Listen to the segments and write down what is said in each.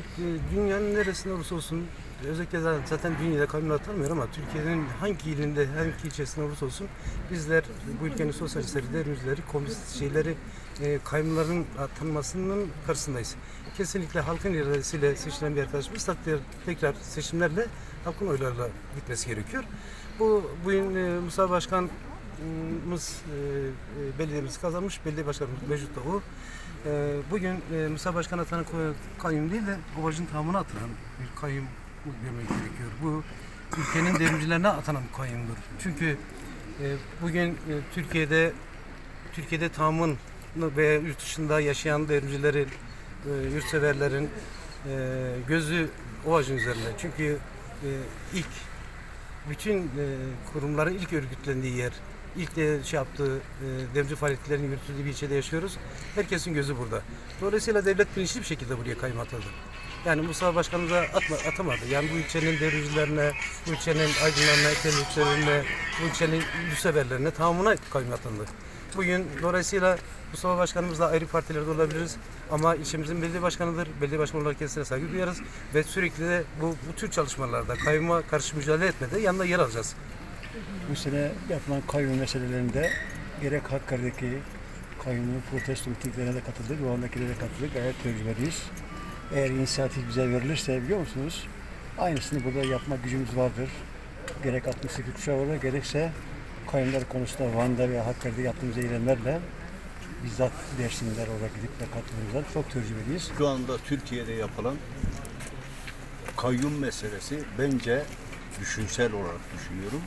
Evet, e, dünyanın neresinde olursa olsun, özellikle zaten, dünyada kayyumlar atanmıyor ama Türkiye'nin hangi ilinde, hangi ilçesinde olursa olsun bizler bu ülkenin sosyalistleri, devrimcileri, komünist şeyleri e, kayyumların atanmasının karşısındayız. Kesinlikle halkın iradesiyle seçilen bir arkadaşımız takdir, tekrar seçimlerle halkın oylarla gitmesi gerekiyor. Bu bugün e, Musa Başkanımız e, e, belediyemiz kazanmış, belediye başkanımız mevcut da o. Ee, bugün e, Musa Başkan atanan kayyum değil de Ovacın tamamına atanan bir kayyum görmek gerekiyor. Bu ülkenin devrimcilerine atanan bir kayyumdur. Çünkü e, bugün e, Türkiye'de Türkiye'de tamamın ve yurt dışında yaşayan devrimcilerin, e, yurtseverlerin e, gözü Ovacın üzerinde. Çünkü e, ilk bütün e, kurumların ilk örgütlendiği yer, ilk de şey yaptığı e, devrimci faaliyetlerin yürütüldüğü bir ilçede yaşıyoruz. Herkesin gözü burada. Dolayısıyla devlet bilinçli bir şekilde buraya kayyum atadı. Yani Musa Başkanımıza atma, atamadı. Yani bu ilçenin devrimcilerine, bu ilçenin aydınlarına, eklemliklerine, bu ilçenin yurtseverlerine tamamına kayyum atandı. Bugün dolayısıyla Mustafa Başkanımızla ayrı partilerde olabiliriz ama ilçemizin belediye başkanıdır. Belediye başkanı olarak kendisine saygı duyarız ve sürekli de bu, bu tür çalışmalarda kayyuma karşı mücadele etmede yanında yer alacağız. Bu sene yapılan kayyum meselelerinde gerek Hakkari'deki kayyumun protesto mitinglerine de katıldık, Doğan'dakilere de katıldık. Gayet tecrübeliyiz. Eğer inisiyatif bize verilirse biliyor musunuz? Aynısını burada yapma gücümüz vardır. Gerek 68 kuşağı olarak gerekse kayyumlar konusunda Van'da ve Hakkari'de yaptığımız eylemlerle bizzat Dersimler olarak gidip de katıldığımızdan çok tecrübeliyiz. Şu anda Türkiye'de yapılan kayyum meselesi bence düşünsel olarak düşünüyorum.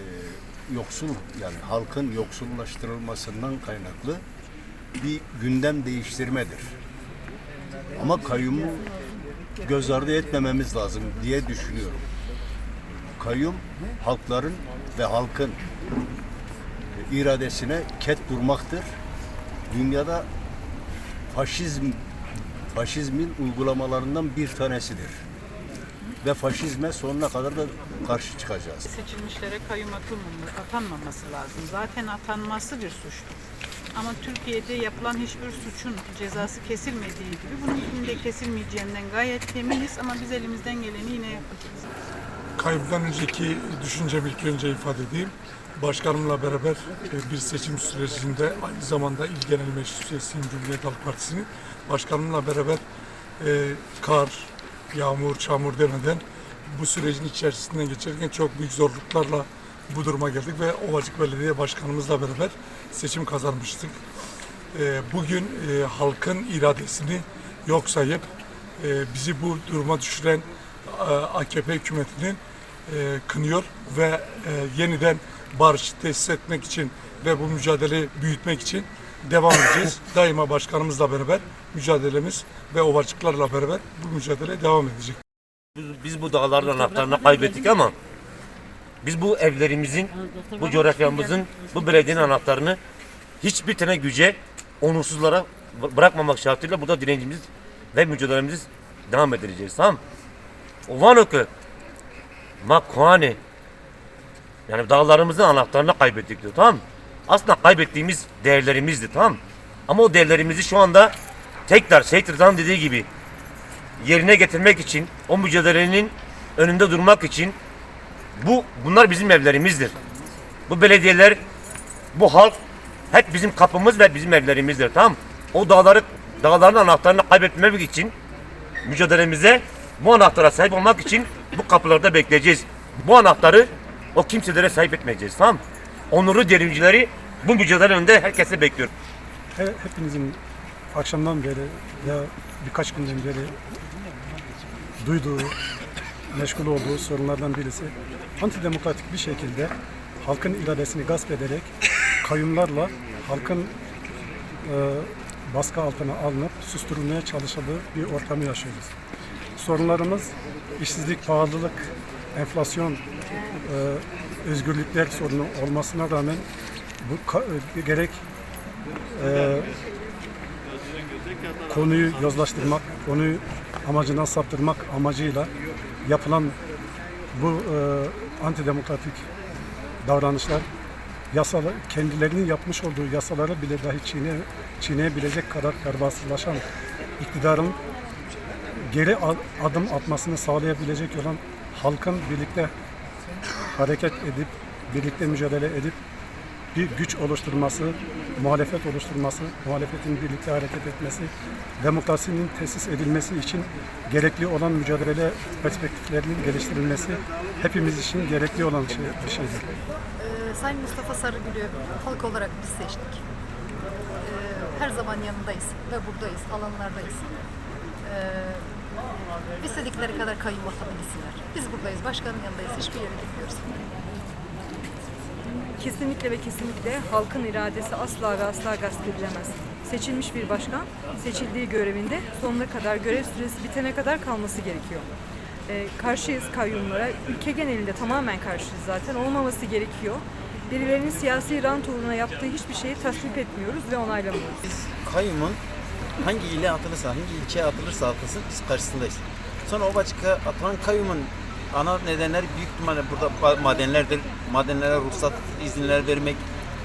Ee, yoksul yani halkın yoksullaştırılmasından kaynaklı bir gündem değiştirmedir. Ama kayyumu göz ardı etmememiz lazım diye düşünüyorum. Kayyum halkların ve halkın iradesine ket durmaktır. Dünyada faşizm faşizmin uygulamalarından bir tanesidir. Ve faşizme sonuna kadar da karşı çıkacağız. seçilmişlere kayyum atanmaması lazım. Zaten atanması bir suçtur. Ama Türkiye'de yapılan hiçbir suçun cezası kesilmediği gibi bunun de kesilmeyeceğinden gayet eminiz ama biz elimizden geleni yine yapacağız. Kaybından önceki düşüncemi ilk önce ifade edeyim. Başkanımla beraber e, bir seçim sürecinde aynı zamanda İl Genel Meclis Üyesiyim Cumhuriyet Halk Partisi'nin. Başkanımla beraber e, kar, yağmur, çamur demeden bu sürecin içerisinden geçerken çok büyük zorluklarla bu duruma geldik ve Ovacık Belediye Başkanımızla beraber seçim kazanmıştık. E, bugün e, halkın iradesini yok sayıp e, bizi bu duruma düşüren e, AKP hükümetinin kınıyor ve yeniden barış tesis etmek için ve bu mücadeleyi büyütmek için devam edeceğiz. Daima başkanımızla beraber mücadelemiz ve ovacıklarla beraber bu mücadele devam edecek. Biz, biz bu dağların anahtarını kaybettik ama biz bu evlerimizin, bu coğrafyamızın, bu belediyenin anahtarını hiçbir tane güce, onursuzlara bı- bırakmamak şartıyla burada direncimiz ve mücadelemiz devam edeceğiz. Tamam Ovanok'u, Makuani, yani dağlarımızın anahtarını kaybettik diyor tamam? Aslında kaybettiğimiz değerlerimizdi tamam? Ama o değerlerimizi şu anda tekrar Seyit Rıza'nın dediği gibi yerine getirmek için, o mücadelenin önünde durmak için bu bunlar bizim evlerimizdir. Bu belediyeler, bu halk hep bizim kapımız ve bizim evlerimizdir. Tamam? O dağları dağların anahtarını kaybetmemek için mücadelemize bu anahtara sahip olmak için bu kapılarda bekleyeceğiz. Bu anahtarı o kimselere sahip etmeyeceğiz. Tamam? Onurlu devrimcileri bu mücadele önünde herkese bekliyor. He- hepinizin akşamdan beri ya birkaç günden beri duyduğu, meşgul olduğu sorunlardan birisi antidemokratik bir şekilde halkın iradesini gasp ederek kayyumlarla halkın e, baskı altına alınıp susturulmaya çalışıldığı bir ortamı yaşıyoruz. Sorunlarımız işsizlik, pahalılık, enflasyon, e, özgürlükler sorunu olmasına rağmen bu ka- e, gerek konuyu yozlaştırmak, konuyu amacına saptırmak amacıyla yapılan bu e, antidemokratik davranışlar yasal kendilerinin yapmış olduğu yasaları bile dahi çiğne, çiğneyebilecek kadar pervasızlaşan iktidarın geri adım atmasını sağlayabilecek olan halkın birlikte hareket edip, birlikte mücadele edip bir güç oluşturması, muhalefet oluşturması, muhalefetin birlikte hareket etmesi, demokrasinin tesis edilmesi için gerekli olan mücadele perspektiflerinin geliştirilmesi hepimiz için gerekli olan şey, bir şeydir. Ee, Sayın Mustafa Sarıgül'ü halk olarak biz seçtik. Ee, her zaman yanındayız ve buradayız, alanlardayız. Ee, istedikleri kadar kayyum atabilsinler. Biz buradayız, başkanın yanındayız, hiçbir yere gitmiyoruz. Kesinlikle ve kesinlikle halkın iradesi asla ve asla gasp edilemez. Seçilmiş bir başkan, seçildiği görevinde sonuna kadar, görev süresi bitene kadar kalması gerekiyor. Ee, karşıyız kayyumlara, ülke genelinde tamamen karşıyız zaten, olmaması gerekiyor. Birilerinin siyasi rant uğruna yaptığı hiçbir şeyi tasvip etmiyoruz ve onaylamıyoruz. kayyumun hangi ile atılırsa, hangi ilçeye atılırsa atılsın biz karşısındayız. Sonra Ovacık'a atılan kayyumun ana nedenler büyük ihtimalle burada madenlerdir. Madenlere ruhsat izinler vermek,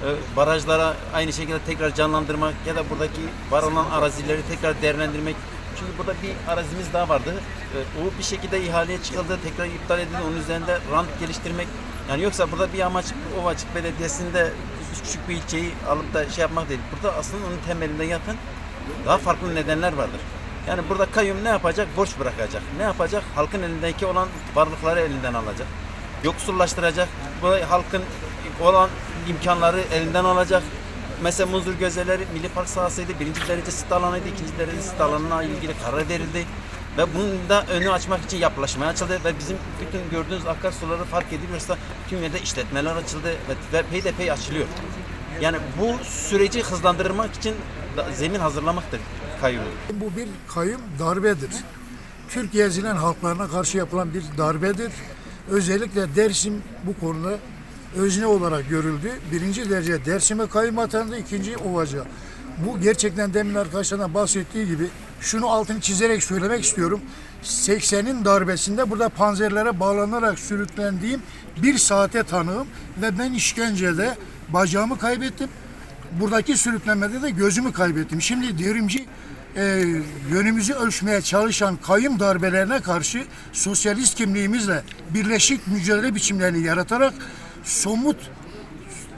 e, barajlara aynı şekilde tekrar canlandırmak ya da buradaki var olan arazileri tekrar değerlendirmek. Çünkü burada bir arazimiz daha vardı. E, O bir şekilde ihaleye çıkıldı, tekrar iptal edildi. Onun üzerinde rant geliştirmek. Yani yoksa burada bir amaç Ovacık Belediyesi'nde küçük bir ilçeyi alıp da şey yapmak değil. Burada aslında onun temelinde yatan daha farklı nedenler vardır. Yani burada kayyum ne yapacak? Borç bırakacak. Ne yapacak? Halkın elindeki olan varlıkları elinden alacak. Yoksullaştıracak. Bu halkın olan imkanları elinden alacak. Mesela Muzur Gözeleri Milli Park sahasıydı. Birinci derece sit alanıydı. ikinci derece sit alanına ilgili karar verildi. Ve bunun da önü açmak için yapılaşmaya açıldı. Ve bizim bütün gördüğünüz akarsuları fark ediliyorsa tüm yerde işletmeler açıldı. Ve, ve peyderpey açılıyor. Yani bu süreci hızlandırmak için zemin hazırlamaktır kayyumu. Bu bir kayım darbedir. Türkiye ezilen halklarına karşı yapılan bir darbedir. Özellikle Dersim bu konuda özne olarak görüldü. Birinci derece Dersim'e kayyum atandı, ikinci Ovacığa. Bu gerçekten demin arkadaşlardan bahsettiği gibi şunu altını çizerek söylemek istiyorum. 80'in darbesinde burada panzerlere bağlanarak sürüklendiğim bir saate tanığım ve ben işkencede bacağımı kaybettim buradaki sürüklemede de gözümü kaybettim. Şimdi devrimci e, yönümüzü ölçmeye çalışan kayım darbelerine karşı sosyalist kimliğimizle birleşik mücadele biçimlerini yaratarak somut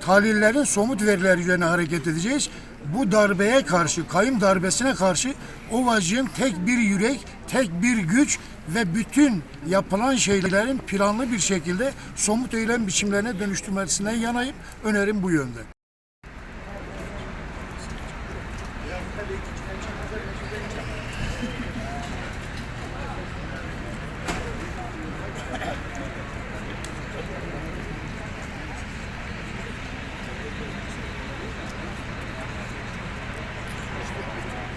tahlillerin somut veriler üzerine hareket edeceğiz. Bu darbeye karşı, kayım darbesine karşı Ovacık'ın tek bir yürek, tek bir güç ve bütün yapılan şeylerin planlı bir şekilde somut eylem biçimlerine dönüştürmesinden yanayım. Önerim bu yönde.